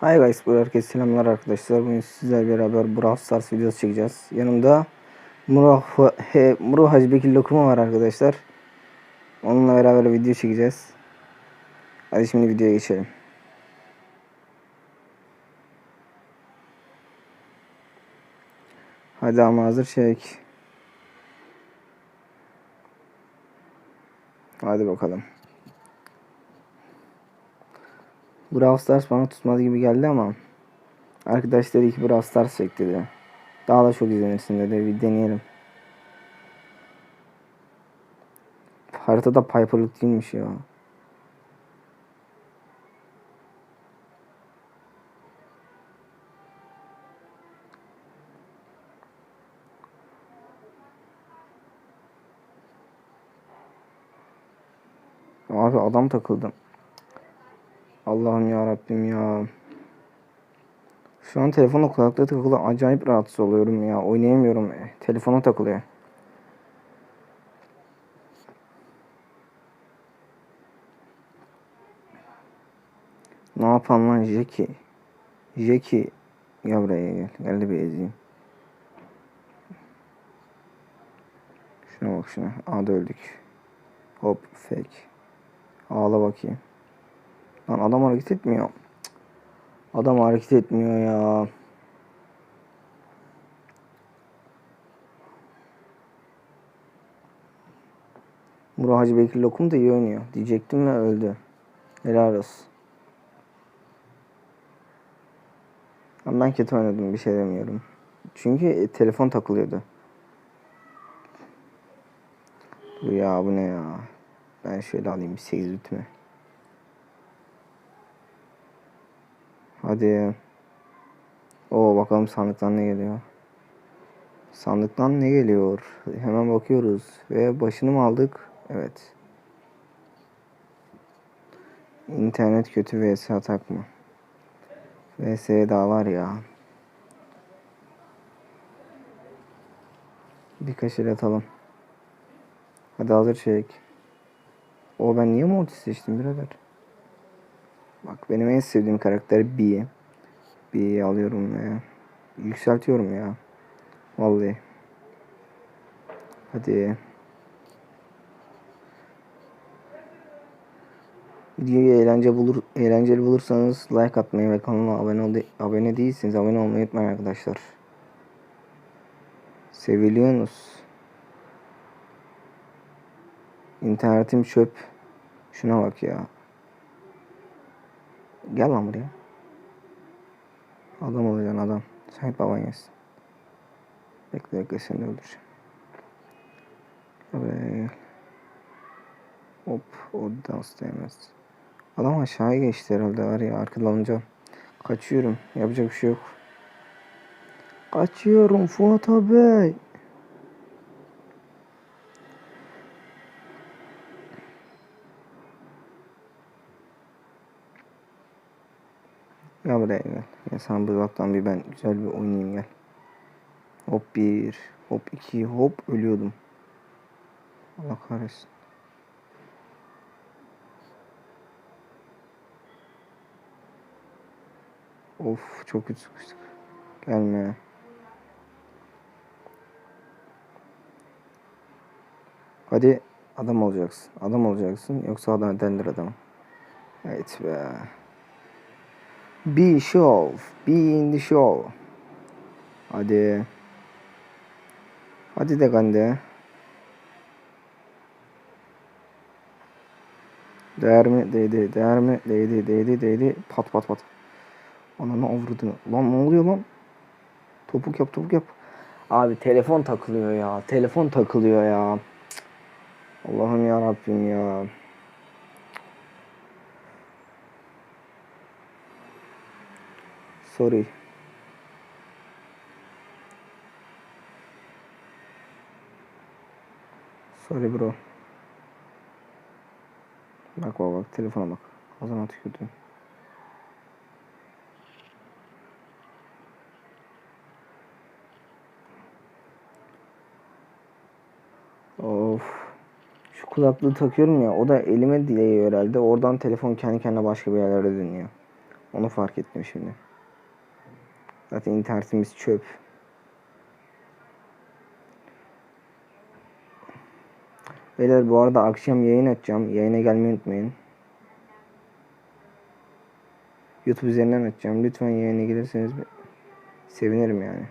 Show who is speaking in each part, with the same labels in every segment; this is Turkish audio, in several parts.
Speaker 1: Hi guys, bu herkese selamlar arkadaşlar. Bugün sizlerle beraber Brawl Stars videosu çekeceğiz. Yanımda Hacı Bekir Lokuma var arkadaşlar. Onunla beraber video çekeceğiz. Hadi şimdi videoya geçelim. Hadi ama hazır çek. Hadi bakalım. Brawl Stars bana tutmadı gibi geldi ama arkadaş dedi ki Brawl Stars çek dedi. Daha da çok izlenirsin dedi. Bir deneyelim. Haritada Piper'lık değilmiş ya. Abi adam takıldım. Allah'ım ya Rabbim ya. Şu an telefonla kulaklığı takılı acayip rahatsız oluyorum ya. Oynayamıyorum. E, Telefona takılıyor. Ne yapan lan Jackie? Jackie gel buraya gel. Gel de bir ezeyim. Şuna bak şuna. Aa da öldük. Hop fake. Ağla bakayım. Lan adam hareket etmiyor. Adam hareket etmiyor ya. Murat Hacı Bekir Lokum da iyi oynuyor. Diyecektim ve öldü. Helal olsun. Ama ben kötü oynadım bir şey demiyorum. Çünkü e, telefon takılıyordu. Bu ya bu ne ya. Ben şöyle alayım bir 8 bitme. Hadi. Oo bakalım sandıktan ne geliyor. Sandıktan ne geliyor? Hemen bakıyoruz. Ve başını mı aldık? Evet. İnternet kötü vs atak mı? vs daha var ya. Birkaç el atalım. Hadi hazır çek. O ben niye multi seçtim birader? Bak benim en sevdiğim karakter B. B'yi alıyorum ve yükseltiyorum ya. Vallahi. Hadi. Videoyu eğlence bulur, eğlenceli bulursanız like atmayı ve kanala abone, ol, abone değilseniz abone olmayı unutmayın arkadaşlar. Seviliyorsunuz. İnternetim çöp. Şuna bak ya. Gel lan buraya. Adam olacaksın adam. Hep baban yesin. Bekle bekle seni öldüreceğim. Evet. Hop o dans değmez. Adam aşağıya geçti herhalde var ya arkalanacağım. Kaçıyorum. Yapacak bir şey yok. Kaçıyorum Fuat abi. Gel buraya gel. Ya sana bu uzaktan bir ben güzel bir oynayayım gel. Hop bir, hop iki, hop ölüyordum. Allah kahretsin. Of çok kötü sıkıştık. Gelme. Hadi adam olacaksın. Adam olacaksın yoksa adam dendir adam. Evet be. Be show. Be in the show. Hadi. Hadi de Gande. Değer mi? Değdi. Değer mi? Değdi. Değdi. Değdi. Pat pat pat. Ananı avradını. Lan ne oluyor lan? Topuk yap topuk yap. Abi telefon takılıyor ya. Telefon takılıyor ya. Allah'ım ya Rabbim ya. Sorry. Sorry bro. Bak bak bak telefona bak. Ağzına tükürdüm. Of. Şu kulaklığı takıyorum ya o da elime değiyor herhalde. Oradan telefon kendi kendine başka bir yerlere dönüyor. Onu fark ettim şimdi. Zaten internetimiz çöp. Beyler bu arada akşam yayın açacağım. Yayına gelmeyi unutmayın. YouTube üzerinden açacağım. Lütfen yayına gelirseniz sevinirim yani.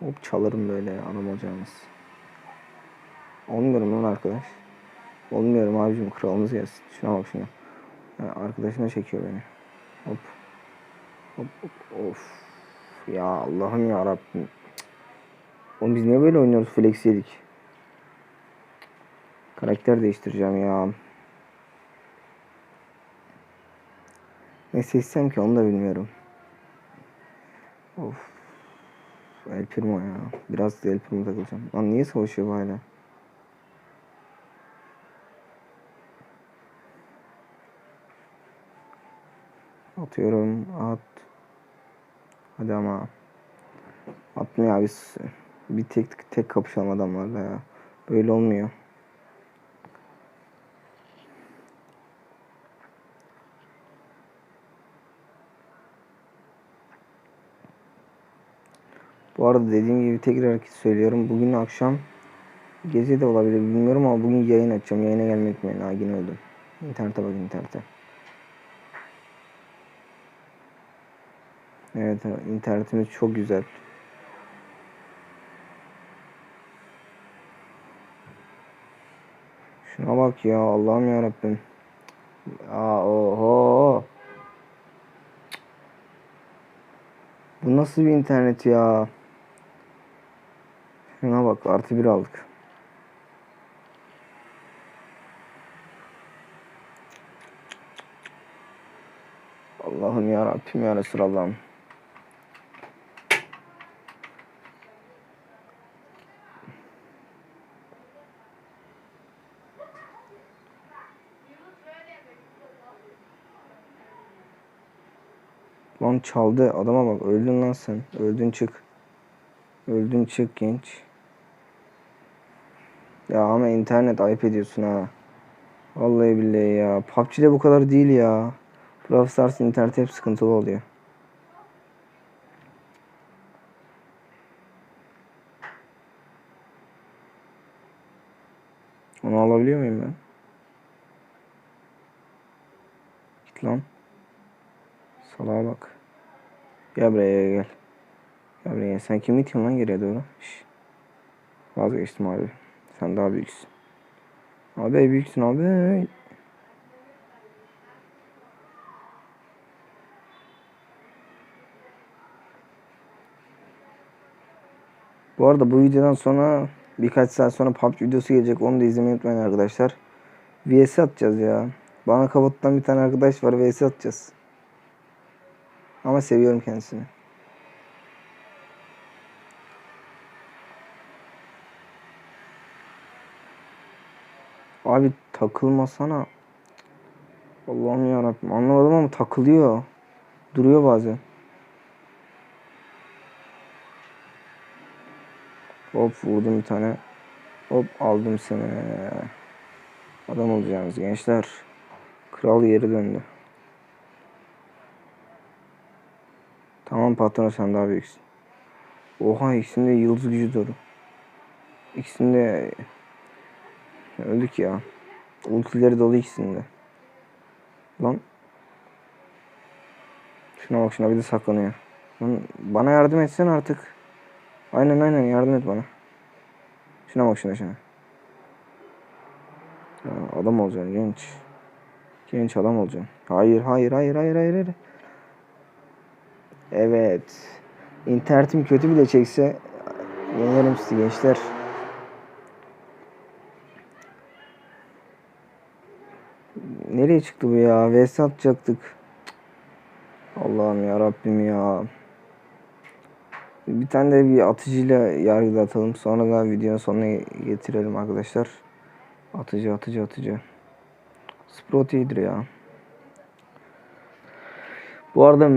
Speaker 1: Hop çalarım böyle adam olacağınız. Olmuyorum lan arkadaş. Olmuyorum abicim kralımız gelsin. Şuna bak şuna. Arkadaşına çekiyor beni. Hop. Hop hop of. Ya Allah'ım ya Rabbim. Oğlum biz niye böyle oynuyoruz flex yedik? Karakter değiştireceğim ya. Ne seçsem ki onu da bilmiyorum. Of. El Primo ya. Biraz El Primo takılacağım. Lan niye savaşıyor bu hala? Atıyorum. At. Hadi ama. Atmıyor abi. Bir tek tek kapışalım adamlarla ya. Böyle olmuyor. Bu arada dediğim gibi tekrar söylüyorum. Bugün akşam gece de olabilir bilmiyorum ama bugün yayın açacağım. Yayına gelmeyi unutmayın. Ha yine öldüm. İnternete bakın internete. Evet internetimiz çok güzel. Şuna bak ya Allah'ım ya Rabbim. Aa oho. Bu nasıl bir internet ya? Şuna bak artı bir aldık. Allah'ım ya Rabbim ya Resulallah'ım. Çaldı adama bak öldün lan sen. Öldün çık. Öldün çık genç. Ya ama internet ayıp ediyorsun ha. Vallahi billahi ya. PUBG'de bu kadar değil ya. Brawl internet hep sıkıntılı oluyor. Onu alabiliyor muyum ben? Git lan. Salağa bak. Gel buraya gel. Gel buraya. Sen kimi itiyorsun lan geriye doğru? Şş. Vazgeçtim abi. Sen daha büyüksün. Abi büyüksün abi. Bu arada bu videodan sonra birkaç saat sonra PUBG videosu gelecek. Onu da izlemeyi unutmayın arkadaşlar. VS atacağız ya. Bana kavattan bir tane arkadaş var. VS atacağız. Ama seviyorum kendisini. Abi takılmasana. Allah'ım yarabbim. Anlamadım ama takılıyor. Duruyor bazen. Hop vurdum bir tane. Hop aldım seni. Adam olacağınız gençler. Kral yeri döndü. Tamam patron sen daha büyüksün. Oha ikisinde yıldız gücü doğru. İkisinde öldük ya. Ultileri dolu ikisinde. Lan. Şuna bak şuna bir de saklanıyor. Lan bana yardım etsen artık. Aynen aynen yardım et bana. Şuna bak şuna şuna. Ya, adam olacaksın genç. Genç adam olacaksın. Hayır hayır hayır hayır hayır. hayır. Evet. İnternetim kötü bile çekse yenerim sizi gençler. Nereye çıktı bu ya? VS atacaktık. Allah'ım ya Rabbim ya. Bir tane de bir atıcıyla yargıda atalım. Sonra da videonun sonuna getirelim arkadaşlar. Atıcı atıcı atıcı. Sprout iyidir ya. Bu arada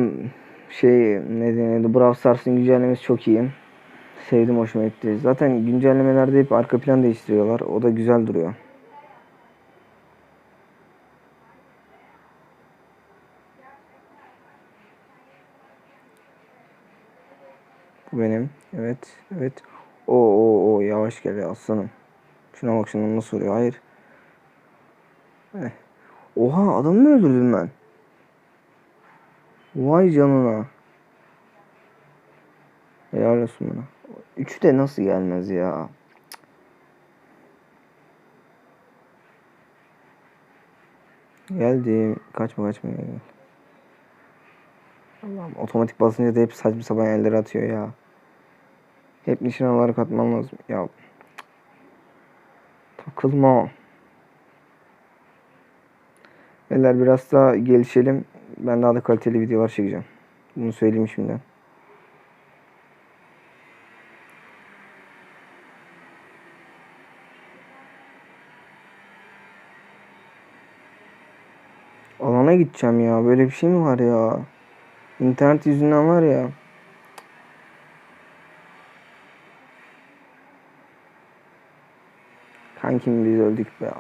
Speaker 1: şey ne denedi Brawl Stars'ın güncellemesi çok iyi. Sevdim hoşuma gitti. Zaten güncellemelerde hep arka plan değiştiriyorlar. O da güzel duruyor. Bu benim. Evet. Evet. O o o yavaş gel ya aslanım. Şuna bak şuna nasıl vuruyor. Hayır. Eh. Oha adamı mı öldürdüm ben? Vay canına. Helal olsun bana. Üçü de nasıl gelmez ya? Geldim. Kaçma kaçma gel. Allah'ım otomatik basınca da hep saçma sapan yerlere atıyor ya. Hep nişan olarak atmam lazım. Ya takılma. Beyler biraz daha gelişelim. Ben daha da kaliteli videolar çekeceğim. Bunu söyleyeyim şimdiden. Alana gideceğim ya. Böyle bir şey mi var ya? İnternet yüzünden var ya. Kankim biz öldük be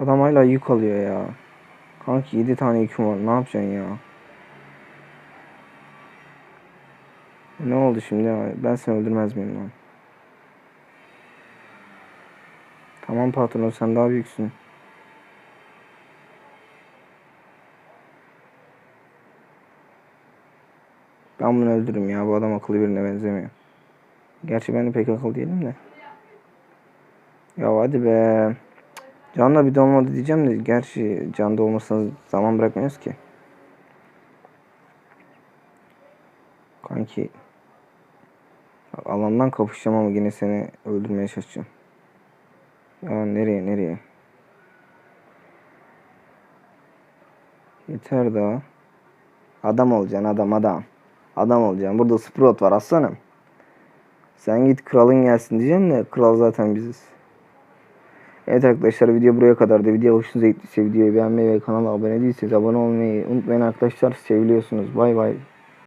Speaker 1: Adam hala yük alıyor ya. Kanki 7 tane yüküm var. Ne yapacaksın ya? Ne oldu şimdi ya? Ben seni öldürmez miyim lan? Tamam patron sen daha büyüksün. Ben bunu öldürürüm ya. Bu adam akıllı birine benzemiyor. Gerçi ben de pek akıllı değilim de. Ya hadi be. Canla bir de olmadı diyeceğim de. Gerçi canda olmasına zaman bırakmıyoruz ki. Kanki. Alandan kapışacağım ama yine seni öldürmeye çalışacağım. Ya nereye nereye? Yeter daha. Adam olacaksın adam adam. Adam olacaksın. Burada Sprout var aslanım. Sen git kralın gelsin diyeceğim de kral zaten biziz. Evet arkadaşlar video buraya kadardı. Video hoşunuza gittiyse videoyu beğenmeyi ve kanala abone değilseniz abone olmayı unutmayın arkadaşlar. Seviliyorsunuz. Bay bay.